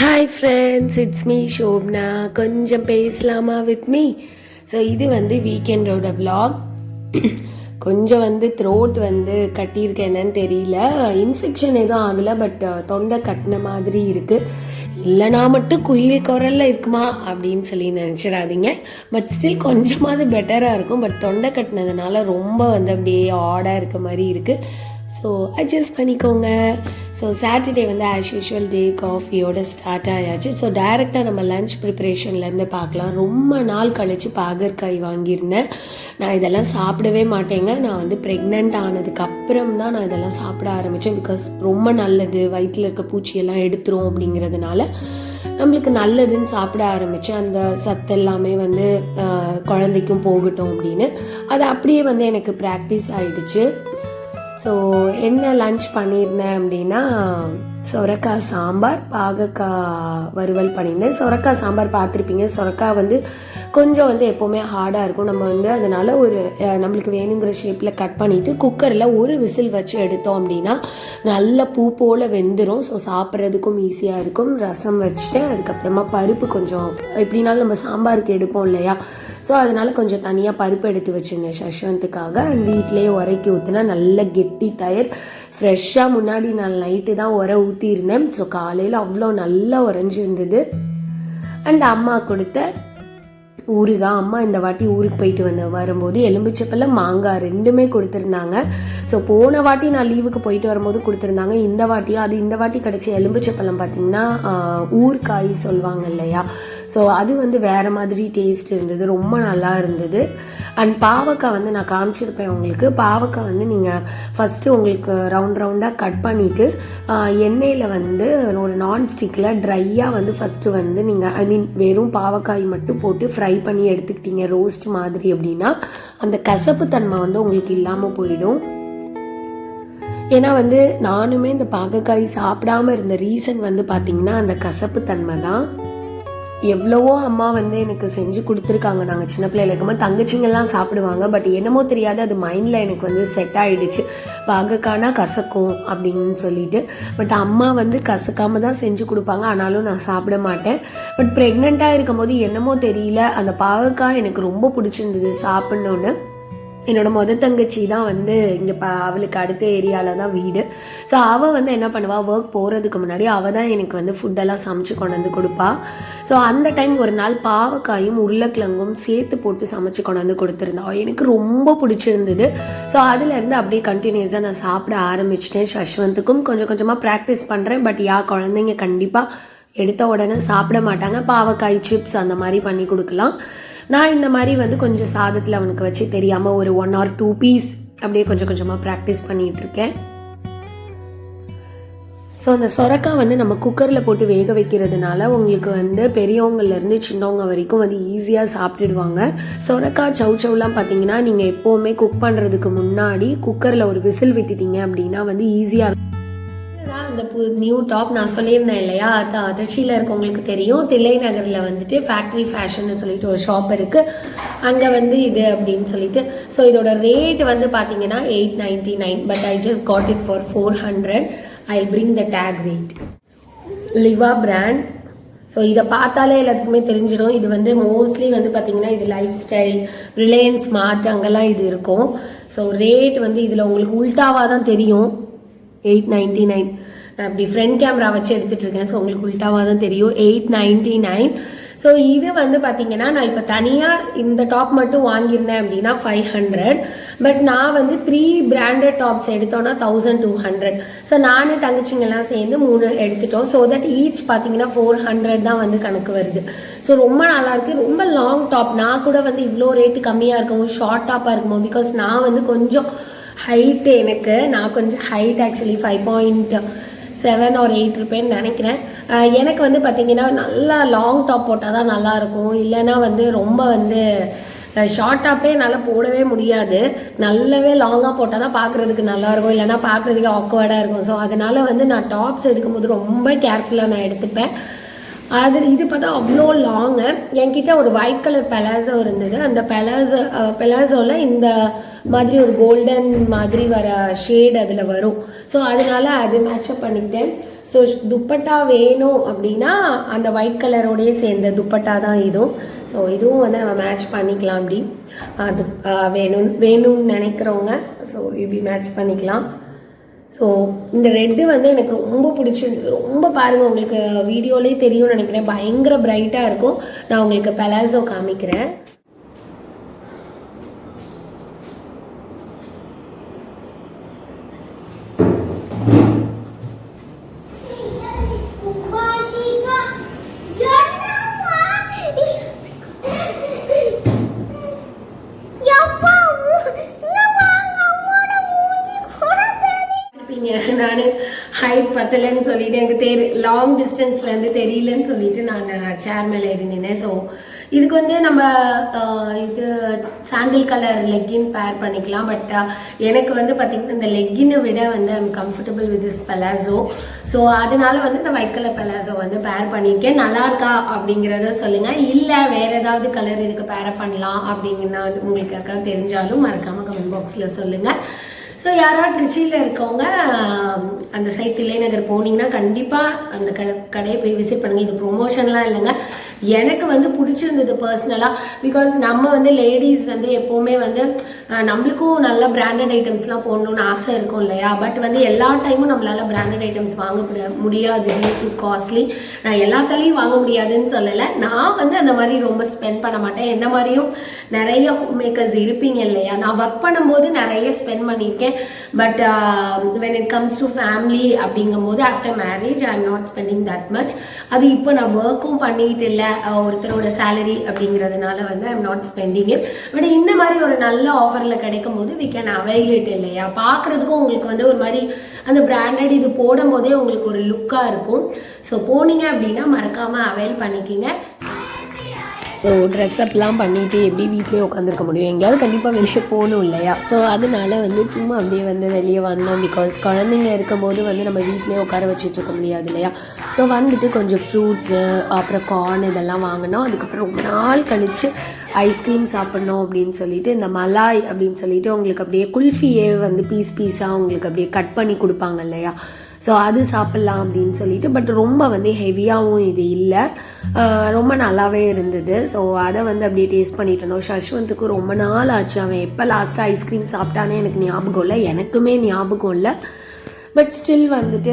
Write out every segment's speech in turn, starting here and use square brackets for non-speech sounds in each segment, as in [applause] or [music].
Hi friends it's me Shobna கொஞ்சம் பேசலாமா with me so இது வந்து வீக்கெண்டோட விலாக் [clears throat] கொஞ்சம் வந்து த்ரோட் வந்து கட்டியிருக்கேன் என்னன்னு தெரியல. இன்ஃபெக்ஷன் எதுவும் ஆகலை பட் uh, தொண்டை கட்டின மாதிரி இருக்குது இல்லைனா மட்டும் குயில் குரலில் இருக்குமா அப்படின்னு சொல்லி நினச்சிடாதீங்க. பட் ஸ்டில் கொஞ்சமாவது பெட்டராக இருக்கும். பட் தொண்டை கட்டினதுனால ரொம்ப வந்து அப்படியே ஆடாக இருக்க மாதிரி இருக்குது ஸோ அட்ஜஸ்ட் பண்ணிக்கோங்க. ஸோ சாட்டர்டே வந்து ஆஸ் யூஷுவல் டே காஃபியோட ஸ்டார்ட் ஆயாச்சு. ஸோ டைரெக்டாக நம்ம லஞ்ச் ப்ரிப்பரேஷன்லேருந்து பார்க்கலாம். ரொம்ப நாள் கழித்து பாகற்காய் வாங்கியிருந்தேன். நான் இதெல்லாம் சாப்பிடவே மாட்டேங்க. நான் வந்து ப்ரெக்னென்ட் ஆனதுக்கு அப்புறம் தான் நான் இதெல்லாம் சாப்பிட ஆரம்பித்தேன் பிகாஸ் ரொம்ப நல்லது. வயிற்றில் இருக்க பூச்சியெல்லாம் எடுத்துரும் அப்படிங்கிறதுனால நம்மளுக்கு நல்லதுன்னு சாப்பிட ஆரம்பித்தேன் அந்த சத்து எல்லாமே வந்து குழந்தைக்கும் போகட்டும் அப்படின்னு. அது அப்படியே வந்து எனக்கு ப்ராக்டிஸ் ஆகிடுச்சு ஸோ என்ன லன்ச் பண்ணியிருந்தேன் அப்படின்னா சொரக்காய் சாம்பார் பாகக்காய் வறுவல் பண்ணியிருந்தேன். சொரக்காய் சாம்பார் பார்த்துருப்பீங்க. சொரக்காய் வந்து கொஞ்சம் வந்து எப்போவுமே ஹார்டாக இருக்கும். நம்ம வந்து அதனால் ஒரு நம்மளுக்கு வேணுங்கிற ஷேப்பில் கட் பண்ணிவிட்டு குக்கரில் ஒரு விசில் வச்சு எடுத்தோம் அப்படின்னா நல்ல பூ போல் வெந்துடும் ஸோ சாப்பிட்றதுக்கும் ஈஸியாக இருக்கும். ரசம் வச்சுட்டு அதுக்கப்புறமா பருப்பு கொஞ்சம் எப்படினாலும் நம்ம சாம்பாருக்கு எடுப்போம் இல்லையா? ஸோ அதனால் கொஞ்சம் தனியாக பருப்பு எடுத்து வச்சுருந்தேன் சஷ்வந்துக்காக அண்ட் வீட்டிலேயே உரைக்கி ஊற்றினா நல்ல கெட்டி தயிர். ஃப்ரெஷ்ஷாக முன்னாடி நான் நைட்டு தான் உர ஊற்றியிருந்தேன் ஸோ காலையில் அவ்வளோ நல்லா உறைஞ்சிருந்தது. அண்ட் அம்மா கொடுத்த ஊருகா அம்மா இந்த வாட்டி ஊருக்கு போயிட்டு வந்த வரும்போது எலும்பிச்சப்பழம் மாங்காய் ரெண்டுமே கொடுத்துருந்தாங்க. ஸோ போன வாட்டி நான் லீவுக்கு போயிட்டு வரும்போது கொடுத்துருந்தாங்க. இந்த வாட்டியும் அது இந்த வாட்டி கிடச்ச எலும்பிச்சப்பழம் பார்த்தீங்கன்னா ஆஹ், ஊர்காய் சொல்லுவாங்க இல்லையா? ஸோ அது வந்து வேறு மாதிரி டேஸ்ட் இருந்தது. ரொம்ப நல்லா இருந்தது. அண்ட் பாவக்காய் வந்து நான் காமிச்சிருப்பேன் உங்களுக்கு. பாவக்காய் வந்து நீங்கள் ஃபஸ்ட்டு உங்களுக்கு ரவுண்ட் ரவுண்டாக கட் பண்ணிவிட்டு எண்ணெயில் வந்து ஒரு நான்ஸ்டிக்கில் ட்ரையாக வந்து ஃபஸ்ட்டு வந்து நீங்கள் ஐ மீன் வெறும் பாவக்காய் மட்டும் போட்டு ஃப்ரை பண்ணி எடுத்துக்கிட்டீங்க ரோஸ்ட் மாதிரி அப்படின்னா அந்த கசப்பு தன்மை வந்து உங்களுக்கு இல்லாமல் போயிடும். ஏன்னா வந்து நானுமே இந்த பாகக்காய் சாப்பிடாம இருந்த ரீசன் வந்து பார்த்தீங்கன்னா அந்த கசப்பு தன்மை தான். எவ்வளவோ அம்மா வந்து எனக்கு செஞ்சு கொடுத்துருக்காங்க. நாங்கள் சின்ன பிள்ளையில இருக்கும்போது தங்கச்சிங்கெல்லாம் சாப்பிடுவாங்க. பட் என்னமோ தெரியாது அது மைண்டில் எனக்கு வந்து செட் ஆகிடுச்சு பாகக்கானா கசக்கும் அப்படின்னு சொல்லிட்டு. பட் அம்மா வந்து கசக்காமல் தான் செஞ்சு கொடுப்பாங்க. ஆனாலும் நான் சாப்பிட மாட்டேன். பட் ப்ரெக்னெண்ட்டாக இருக்கும்போது என்னமோ தெரியல. அந்த பாகக்காய் எனக்கு ரொம்ப பிடிச்சிருந்தது சாப்பிட்ணுன்னு என்னோட முத தங்கச்சி தான் வந்து இங்கே ப அவளுக்கு அடுத்த ஏரியாவில் தான் வீடு. ஸோ அவள் வந்து என்ன பண்ணுவாள் ஒர்க் போகிறதுக்கு முன்னாடி அவள் தான் எனக்கு வந்து ஃபுட்டெல்லாம் சமைச்சு கொண்டு வந்து கொடுப்பா. ஸோ அந்த டைம் ஒரு நாள் பாவக்காயும் உருளைக்கிழங்கும் சேர்த்து போட்டு சமைச்சு கொண்டாந்து கொடுத்துருந்தோம் கொடுத்துருந்தா. எனக்கு ரொம்ப பிடிச்சிருந்தது. ஸோ அதுலேருந்து அப்படியே கண்டினியூஸாக நான் சாப்பிட ஆரம்பிச்சிட்டேன். சஷ்வந்துக்கும் கொஞ்சம் கொஞ்சமாக ப்ராக்டிஸ் பண்ணுறேன் பட் யா குழந்தைங்க கண்டிப்பாக எடுத்த உடனே சாப்பிட மாட்டாங்க. பாவக்காய் சிப்ஸ் அந்த மாதிரி பண்ணி கொடுக்கலாம். நான் இந்த மாதிரி வந்து கொஞ்சம் சாதத்தில் அவனுக்கு வச்சு தெரியாமல் ஒரு ஒன் ஆர் டூ பீஸ் அப்படியே கொஞ்சம் கொஞ்சமாக ப்ராக்டிஸ் பண்ணிகிட்டு இருக்கேன். ஸோ அந்த சொரக்காய் வந்து நம்ம குக்கரில் போட்டு வேக வைக்கிறதுனால உங்களுக்கு வந்து பெரியவங்கள்லேருந்து சின்னவங்க வரைக்கும் வந்து ஈஸியாக சாப்பிட்டுடுவாங்க. சொரக்காய் சவு சவுலாம் பார்த்தீங்கன்னா நீங்கள் எப்போவுமே குக் பண்ணுறதுக்கு முன்னாடி குக்கரில் ஒரு விசில் விட்டுட்டீங்க அப்படின்னா வந்து ஈஸியாக இருக்கும். இந்த புது நியூ டாப் நான் சொல்லியிருந்தேன் இல்லையா? அது அதிர்ச்சியில் இருக்கவங்களுக்கு தெரியும். தில்லை நகரில் வந்துட்டு ஃபேக்ட்ரி ஃபேஷன்னு சொல்லிட்டு ஒரு ஷாப் இருக்குது அங்கே வந்து இது அப்படின்னு சொல்லிட்டு. ஸோ இதோட ரேட் வந்து பார்த்தீங்கன்னா eight ninety nine but I just got it for four hundred I bring the tag rate Liva brand so இதை பார்த்தாலே எல்லாத்துக்குமே தெரிஞ்சிடும். இது வந்து மோஸ்ட்லி வந்து பார்த்தீங்கன்னா இது லைஃப் ஸ்டைல் ரிலையன்ஸ் மார்ட் அங்கெல்லாம் இது இருக்கும். ஸோ ரேட் வந்து இதில் உங்களுக்கு உல்டாவாக தான் தெரியும். எயிட் நைன்டி நைன் நான் இப்படி ஃப்ரண்ட் கேமரா வச்சு எடுத்துகிட்ருக்கேன் ஸோ உங்களுக்கு உல்ட்டாவாக தான் தெரியும். எயிட் நைன்டி நைன் ஸோ இது வந்து பார்த்தீங்கன்னா நான் இப்போ தனியாக இந்த டாப் மட்டும் வாங்கியிருந்தேன் அப்படின்னா ஃபைவ் ஹண்ட்ரட் பட் நான் வந்து த்ரீ பிராண்டட் டாப்ஸ் எடுத்தோன்னா தௌசண்ட் டூ ஹண்ட்ரட் ஸோ நானே தங்கச்சிங்கெல்லாம் சேர்ந்து மூணு எடுத்துட்டோம். ஸோ தட் ஈச் பார்த்தீங்கன்னா ஃபோர் ஹண்ட்ரட் தான் வந்து கணக்கு வருது. ஸோ ரொம்ப நல்லாயிருக்கு ரொம்ப லாங் டாப் நான் கூட வந்து இவ்வளோ ரேட்டு கம்மியாக இருக்கவும் ஷார்ட் டாப்பாக இருக்குமோ பிகாஸ் நான் வந்து கொஞ்சம் ஹைட்டு எனக்கு. நான் கொஞ்சம் height actually five point seven or eight இருப்பேன்னு நினைக்கிறேன். எனக்கு வந்து பார்த்தீங்கன்னா நல்லா லாங் டாப் போட்டால் தான் நல்லாயிருக்கும் இல்லைன்னா வந்து ரொம்ப வந்து ஷார்ட் டாப்பே என்னால் போடவே முடியாது. நல்லாவே லாங்காக போட்டால் தான் பார்க்குறதுக்கு நல்லாயிருக்கும் இல்லைன்னா பார்க்குறதுக்கு ஆக்வர்டாக இருக்கும். ஸோ அதனால் வந்து நான் டாப்ஸ் எடுக்கும்போது ரொம்ப கேர்ஃபுல்லாக நான் எடுத்துப்பேன். அது இது பார்த்தா அவ்வளோ லாங்கு என்கிட்ட ஒரு ஒயிட் கலர் பெலாசோ இருந்தது. அந்த பெலாசோ பெலாசோவில் இந்த மாதிரி ஒரு கோல்டன் மாதிரி வர ஷேட் அதில் வரும். ஸோ அதனால அது மேட்சப் பண்ணிக்கிட்டேன். ஸோ துப்பட்டா வேணும் அப்படின்னா அந்த ஒயிட் கலரோடயே சேர்ந்த துப்பட்டா தான் இதுவும். ஸோ இதுவும் வந்து நம்ம மேட்ச் பண்ணிக்கலாம் அப்படி. அது வேணும் வேணும்னு நினைக்கிறவங்க ஸோ இப்படி மேட்ச் பண்ணிக்கலாம். ஸோ இந்த ரெட்டு வந்து எனக்கு ரொம்ப பிடிச்சிருந்தது. ரொம்ப பாருங்கள் உங்களுக்கு வீடியோலேயே தெரியும்னு நினைக்கிறேன். பயங்கர பிரைட்டாக இருக்கும். நான் உங்களுக்கு பெலாசோ காமிக்கிறேன் இருப்பீங்க நான் ஹைட் பத்தலைன்னு சொல்லிட்டு எனக்கு தெரி லாங் டிஸ்டன்ஸ்லேருந்து தெரியலன்னு சொல்லிட்டு நான் சேர் மேலே இருந்தேன் ஸோ இதுக்கு வந்து நம்ம இது சாண்டில் கலர் லெக்கின் பேர் பண்ணிக்கலாம். பட் எனக்கு வந்து பார்த்திங்கன்னா இந்த லெக்கினை விட வந்து I'm comfortable with this palazzo so அதனால வந்து இந்த ஒயிட் கலர் பலாசோ வந்து பேர் பண்ணியிருக்கேன். நல்லா இருக்கா அப்படிங்கிறத சொல்லுங்கள் இல்லை வேறு ஏதாவது கலர் இதுக்கு பேர் பண்ணலாம் அப்படிங்கன்னா உங்களுக்கு அக்கா தெரிஞ்சாலும் மறக்காமல் கமெண்ட் பாக்ஸில் சொல்லுங்கள் ஸோ யாராவது திருச்சியில் இருக்கவங்க அந்த சைட் தில்லை நகர் போனீங்கன்னா கண்டிப்பாக அந்த கடை கடையை போய் விசிட் பண்ணுங்கள் இது ப்ரொமோஷன்லாம் இல்லைங்க. எனக்கு வந்து பிடிச்சிருந்தது பர்சனலாக பிகாஸ் நம்ம வந்து லேடிஸ் வந்து எப்போவுமே வந்து நம்மளுக்கும் நல்ல பிராண்டட் ஐட்டம்ஸ்லாம் போடணும்னு ஆசை இருக்கும் இல்லையா? பட் வந்து எல்லா டைமும் நம்மளால் பிராண்டட் ஐட்டம்ஸ் வாங்க முடியாது முடியாது காஸ்ட்லி நான் எல்லாத்தாலையும் வாங்க முடியாதுன்னு சொல்லலை. நான் வந்து அந்த மாதிரி ரொம்ப ஸ்பெண்ட் பண்ண மாட்டேன். என்ன மாதிரியும் நிறைய ஹோம் மேக்கர்ஸ் இருப்பீங்க இல்லையா? நான் ஒர்க் பண்ணும்போது நிறைய ஸ்பெண்ட் பண்ணியிருக்கேன். But when it comes to family அப்படிங்கும்போது after marriage I am not spending that much அது இப்போ நான் ஒர்க்கும் பண்ணிட்டு இல்லை. ஒருத்தரோட சேலரி அப்படிங்கிறதுனால வந்து I'm not spending it but இந்த மாதிரி ஒரு நல்ல ஆஃபரில் கிடைக்கும் போது வி கேன் அவைல் இட் இல்லையா? பார்க்குறதுக்கும் உங்களுக்கு வந்து ஒரு மாதிரி அந்த பிராண்டட் இது போடும்போதே உங்களுக்கு ஒரு லுக்காக இருக்கும். ஸோ போனீங்க அப்படின்னா மறக்காமல் அவைல் பண்ணிக்கிங்க. ஸோ ட்ரெஸ்அப்லாம் பண்ணிவிட்டு எப்படி வீட்லேயே உட்காந்துருக்க முடியும்? எங்கேயாவது கண்டிப்பாக வெளியே போகணும் இல்லையா? ஸோ அதனால வந்து சும்மா அப்படியே வந்து வெளியே வந்தோம். பிகாஸ் குழந்தைங்க இருக்கும்போது வந்து நம்ம வீட்லேயே உட்கார வச்சுட்டு இருக்க முடியாது இல்லையா? ஸோ வந்துட்டு கொஞ்சம் ஃப்ரூட்ஸு அப்புறம் கார்ன் இதெல்லாம் வாங்கினோம். அதுக்கப்புறம் ரொம்ப நாள் கழித்து ஐஸ்கிரீம் சாப்பிட்ணும் அப்படின்னு சொல்லிட்டு இந்த மலாய் அப்படின்னு சொல்லிட்டு உங்களுக்கு அப்படியே குல்ஃபியே வந்து பீஸ் பீஸாக உங்களுக்கு அப்படியே கட் பண்ணி கொடுப்பாங்க இல்லையா? ஸோ அது சாப்பிட்லாம் அப்படின்னு சொல்லிட்டு பட் ரொம்ப வந்து ஹெவியாகவும் இது இல்லை. ரொம்ப நல்லாவே இருந்தது. ஸோ அதை வந்து அப்படியே டேஸ்ட் பண்ணிட்டு இருந்தோம். சஷ்வந்த்துக்கு ரொம்ப நாள் ஆச்சு. அவன் எப்போ லாஸ்ட்டாக ஐஸ்கிரீம் சாப்பிட்டானே எனக்கு ஞாபகம் இல்லை. எனக்குமே ஞாபகம் இல்லை. பட் ஸ்டில் வந்துட்டு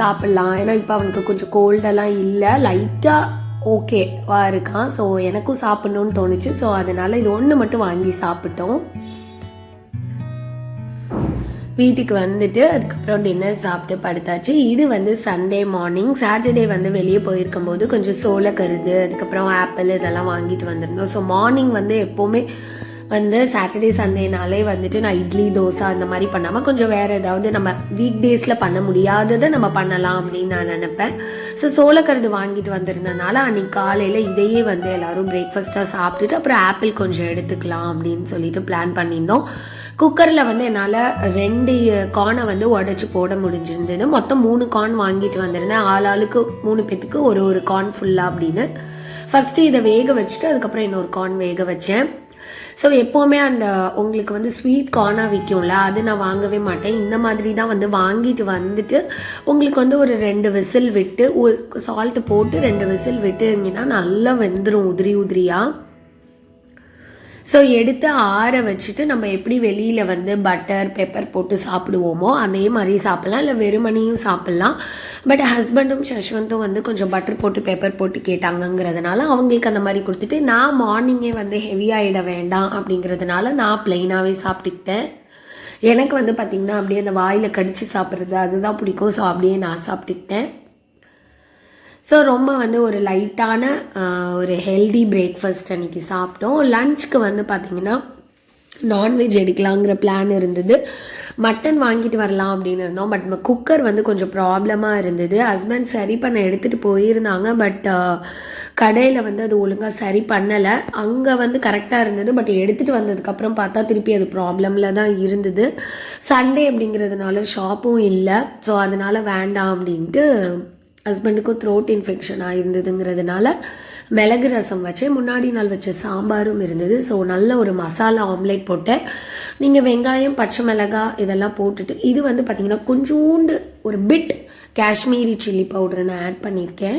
சாப்பிட்லாம். ஏன்னா இப்போ அவனுக்கு கொஞ்சம் கோல்டெல்லாம் இல்லை. லைட்டாக ஓகேவா இருக்கான். ஸோ எனக்கும் சாப்பிட்ணுன்னு தோணுச்சு. ஸோ அதனால் இது ஒன்று மட்டும் வாங்கி சாப்பிட்டோம். வீட்டுக்கு வந்துட்டு அதுக்கப்புறம் டின்னர் சாப்பிட்டு படுத்தாச்சு. இது வந்து சண்டே மார்னிங் சாட்டர்டே வந்து வெளியே போயிருக்கும் போது கொஞ்சம் சோளக்கருது அதுக்கப்புறம் ஆப்பிள் இதெல்லாம் வாங்கிட்டு வந்திருந்தோம். ஸோ மார்னிங் வந்து எப்போவுமே வந்து சாட்டர்டே சண்டேனாலே வந்துட்டு நான் இட்லி தோசை அந்த மாதிரி பண்ணாமல் கொஞ்சம் வேறு ஏதாவது நம்ம வீக் டேஸில் பண்ண முடியாததை நம்ம பண்ணலாம் அப்படின்னு நான் நினப்பேன். ஸோ சோளக்கருது வாங்கிட்டு வந்திருந்தனால அன்னைக்கு காலையில் இதையே வந்து எல்லாரும் பிரேக்ஃபாஸ்ட்டாக சாப்பிட்டுட்டு அப்புறம் ஆப்பிள் கொஞ்சம் எடுத்துக்கலாம் அப்படின்னு சொல்லிட்டு பிளான் பண்ணியிருந்தோம். குக்கரில் வந்து என்னால் ரெண்டு கார்னை வந்து உடச்சி போட முடிஞ்சிருந்தது. மொத்தம் மூணு கார்ன் வாங்கிட்டு வந்திருந்தேன். ஆள் ஆளுக்கு மூணு பேத்துக்கு ஒரு ஒரு கார்ன் ஃபுல்லாக அப்படின்னு. ஃபஸ்ட்டு இதை வேக வச்சுட்டு அதுக்கப்புறம் இன்னொரு கார்ன் வேக வச்சேன். ஸோ எப்போவுமே அந்த உங்களுக்கு வந்து ஸ்வீட் கார்னாக விற்கும்ல அது நான் வாங்கவே மாட்டேன். இந்த மாதிரி தான் வந்து வாங்கிட்டு வந்துட்டு உங்களுக்கு வந்து ஒரு ரெண்டு விசில் விட்டு ஒரு சால்ட்டு போட்டு ரெண்டு விசில் விட்டுங்கன்னா நல்லா வெந்துடும் உதிரி உதிரியாக ஸோ எடுத்து ஆற வச்சுட்டு நம்ம எப்படி வெளியில் வந்து பட்டர் பெப்பர் போட்டு சாப்பிடுவோமோ அதே மாதிரி சாப்பிட்லாம். இல்லை வெறுமனையும் சாப்பிட்லாம். பட் ஹஸ்பண்டும் சஷ்வந்தும் வந்து கொஞ்சம் பட்டர் போட்டு பெப்பர் போட்டு கேட்டாங்கங்கிறதுனால அவங்களுக்கு அந்த மாதிரி கொடுத்துட்டு நான் மார்னிங்கே வந்து ஹெவியாகிட வேண்டாம் அப்படிங்கிறதுனால நான் ப்ளெயினாகவே சாப்பிட்டுக்கிட்டேன். எனக்கு வந்து பார்த்திங்கன்னா அப்படியே அந்த வாயில் கடித்து சாப்பிட்றது அதுதான் பிடிக்கும். ஸோ அப்படியே நான் சாப்பிட்டுக்கிட்டேன். ஸோ ரொம்ப வந்து ஒரு லைட்டான ஒரு ஹெல்தி பிரேக்ஃபாஸ்ட் அன்றைக்கி சாப்பிட்டோம். லஞ்சுக்கு வந்து பார்த்திங்கன்னா நான்வெஜ் எடுக்கலாங்கிற பிளான் இருந்தது. மட்டன் வாங்கிட்டு வரலாம் அப்படின்னு இருந்தோம். பட் குக்கர் வந்து கொஞ்சம் ப்ராப்ளமாக இருந்தது. ஹஸ்பண்ட் சரி பண்ண எடுத்துகிட்டு போயிருந்தாங்க. பட் கடையில் வந்து அது ஒழுங்காக சரி பண்ணலை. அங்கே வந்து கரெக்டாக இருந்தது. பட் எடுத்துகிட்டு வந்ததுக்கப்புறம் பார்த்தா திருப்பி அது ப்ராப்ளமில் தான் இருந்தது. சண்டே அப்படிங்கிறதுனால ஷாப்பும் இல்லை. ஸோ அதனால் வேண்டாம் அப்படின்ட்டு ஹஸ்பண்டுக்கும் த்ரோட் இன்ஃபெக்ஷன் ஆயிருந்ததுங்கிறதுனால மிளகு ரசம் வச்சேன் முன்னாடி நாள் வச்ச சாம்பாரும் இருந்தது. ஸோ நல்ல ஒரு மசாலா ஆம்லேட் போட்டேன். நீங்கள் வெங்காயம் பச்சை மிளகாய் இதெல்லாம் போட்டுட்டு இது வந்து பார்த்திங்கன்னா கொஞ்சோண்டு ஒரு பிட் காஷ்மீரி சில்லி பவுடர் நான் ஆட் பண்ணியிருக்கேன்.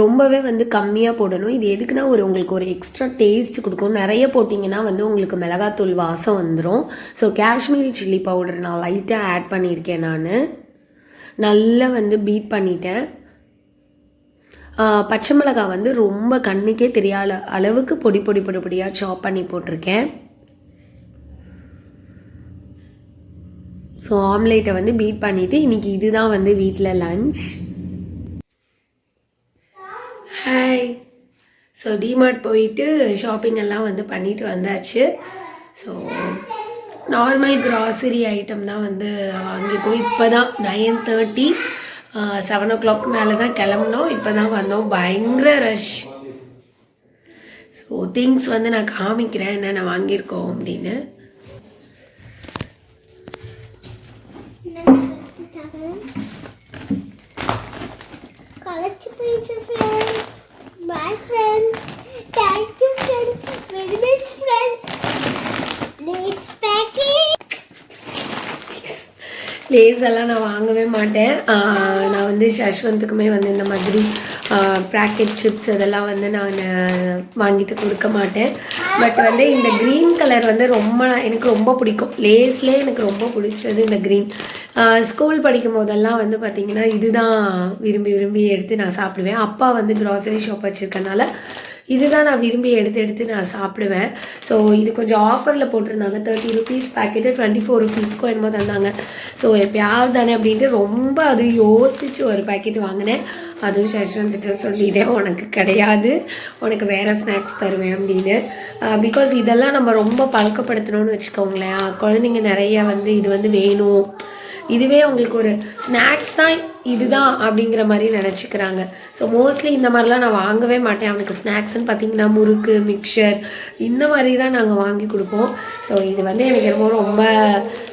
ரொம்பவே வந்து கம்மியாக போடணும். இது எதுக்குன்னா ஒரு உங்களுக்கு ஒரு எக்ஸ்ட்ரா டேஸ்ட் கொடுக்கும். நிறைய போட்டிங்கன்னா வந்து உங்களுக்கு மிளகாத்தூள் வாசம் வந்துடும் ஸோ காஷ்மீரி சில்லி பவுடர் நான் லைட்டாக ஆட் பண்ணியிருக்கேன் நான். நல்லா வந்து பீட் பண்ணிட்டேன். பச்சை மிளகாய் வந்து ரொம்ப கண்ணுக்கே தெரியாத அளவுக்கு பொடி பொடி பொடி பொடியாக சாப் பண்ணி போட்டிருக்கேன். ஸோ ஆம்லேட்டை வந்து பீட் பண்ணிவிட்டு இன்றைக்கி இதுதான் வந்து வீட்டில் லஞ்ச் ஹாய் ஸோ டிமார்ட் போயிட்டு ஷாப்பிங் எல்லாம் வந்து பண்ணிட்டு வந்தாச்சு. ஸோ நார்மல் கிராசரி ஐட்டம் தான் வந்து வாங்கியிருக்கோம். இப்போ தான் nine thirty seven o'clock மேலே தான் கிளம்புனோம். இப்போ தான் வந்தோம். பயங்கர ரஷ் ஸோ திங்ஸ் வந்து நான் காமிக்கிறேன். என்னென்ன வாங்கியிருக்கோம் அப்படின்னு. friends. Thank you friends. Very much friends. Lay's எல்லாம் நான் வாங்கவே மாட்டேன். நான் வந்து சஷ்வந்துக்குமே வந்து இந்த மாதிரி ப்ராக்கெட் சிப்ஸ் இதெல்லாம் வந்து நான் வாங்கிட்டு கொடுக்க மாட்டேன். பட் வந்து இந்த க்ரீன் கலர் வந்து ரொம்ப எனக்கு ரொம்ப பிடிக்கும். லேஸ்லேயே எனக்கு ரொம்ப பிடிச்சது இந்த க்ரீன் ஸ்கூல் படிக்கும் போதெல்லாம் வந்து பார்த்திங்கன்னா இதுதான் விரும்பி விரும்பி எடுத்து நான் சாப்பிடுவேன். அப்பா வந்து க்ராசரி ஷாப் வச்சுருக்கனால இதுதான் நான் விரும்பி எடுத்து எடுத்து நான் சாப்பிடுவேன். ஸோ இது கொஞ்சம் ஆஃபரில் போட்டிருந்தாங்க. Thirty rupees packet twenty four ருபீஸ்க்கும் என்னமோ தந்தாங்க. ஸோ எப்பயாவது தானே அப்படின்ட்டு ரொம்ப அது யோசித்து ஒரு பேக்கெட் வாங்கினேன். அதுவும் சஷ்வந்திட்ட சொல்லிட்டேன் உனக்கு கிடையாது. உனக்கு வேறு ஸ்நாக்ஸ் தருவேன் அப்படின்னு. பிகாஸ் இதெல்லாம் நம்ம ரொம்ப பழக்கப்படுத்தணும்னு வச்சுக்கோங்களேன். குழந்தைங்க நிறைய வந்து இது வந்து வேணும். இதுவே உங்களுக்கு ஒரு ஸ்நாக்ஸ் தான் இதுதான் அப்படிங்கிற மாதிரி நினச்சிக்கிறாங்க. ஸோ மோஸ்ட்லி இந்த மாதிரிலாம் நான் வாங்கவே மாட்டேன். அவனுக்கு ஸ்நாக்ஸ்னு பார்த்தீங்கன்னா முறுக்கு மிக்சர் இந்த மாதிரி தான் நாங்கள் வாங்கி கொடுப்போம். ஸோ இது வந்து எனக்கு ரொம்ப ரொம்ப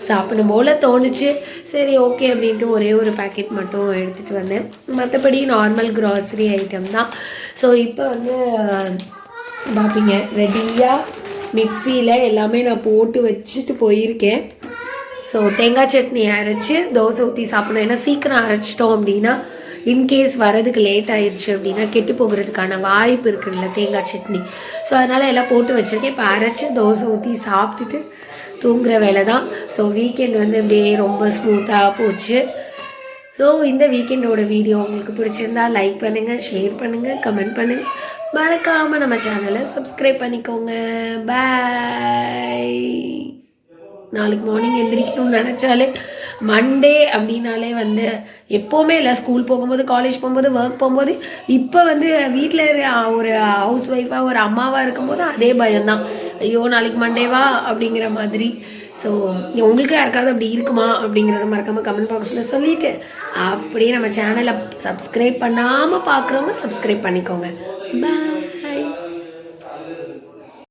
சாப்பிடும் போல் தோணுச்சு. சரி ஓகே அப்படின்ட்டு ஒரே ஒரு பேக்கெட் மட்டும் எடுத்துகிட்டு வந்தேன். மற்றபடி நார்மல் க்ராசரி ஐட்டம் தான். ஸோ இப்போ வந்து பார்ப்பீங்க ரெடியாக மிக்சியில் எல்லாமே நான் போட்டு வச்சுட்டு போயிருக்கேன். ஸோ தேங்காய் சட்னி அரைச்சி தோசை ஊற்றி சாப்பிடணும். ஏன்னா சீக்கிரம் அரைச்சிட்டோம் அப்படின்னா இன்கேஸ் வரதுக்கு லேட் ஆயிடுச்சு அப்படின்னா கெட்டு போகிறதுக்கான வாய்ப்பு இருக்குல்ல தேங்காய் சட்னி. ஸோ அதனால் எல்லாம் போட்டு வச்சுருக்கேன். இப்போ அரைச்சி தோசை ஊற்றி சாப்பிட்டுட்டு தூங்குற வேலை தான். ஸோ வீக்கெண்ட் வந்து அப்படியே ரொம்ப ஸ்மூத்தாக போச்சு. ஸோ இந்த வீக்கெண்டோட வீடியோ உங்களுக்கு பிடிச்சிருந்தா லைக் பண்ணுங்கள் ஷேர் பண்ணுங்கள் கமெண்ட் பண்ணுங்கள் மறக்காமல் நம்ம சேனலை சப்ஸ்கிரைப் பண்ணிக்கோங்க. பாய் நாளைக்கு மார்னிங் எந்திரிக்கணும்னு நினச்சாலே மண்டே அப்படின்னாலே வந்து எப்போவுமே இல்லை. ஸ்கூல் போகும்போது காலேஜ் போகும்போது ஒர்க் போகும்போது இப்போ வந்து வீட்டில் ஒரு ஹவுஸ் ஒய்ஃபாக ஒரு அம்மாவாக இருக்கும்போது அதே பயம்தான். ஐயோ நாளைக்கு மண்டேவா அப்படிங்கிற மாதிரி. ஸோ உங்களுக்கு யாருக்காவது அப்படி இருக்குமா அப்படிங்கிறத மறக்காமல் கமெண்ட் பாக்ஸில் சொல்லிவிட்டு அப்படியே நம்ம சேனலை சப்ஸ்கிரைப் பண்ணாமல் பார்க்குறவங்க சப்ஸ்கிரைப் பண்ணிக்கோங்க. பாய்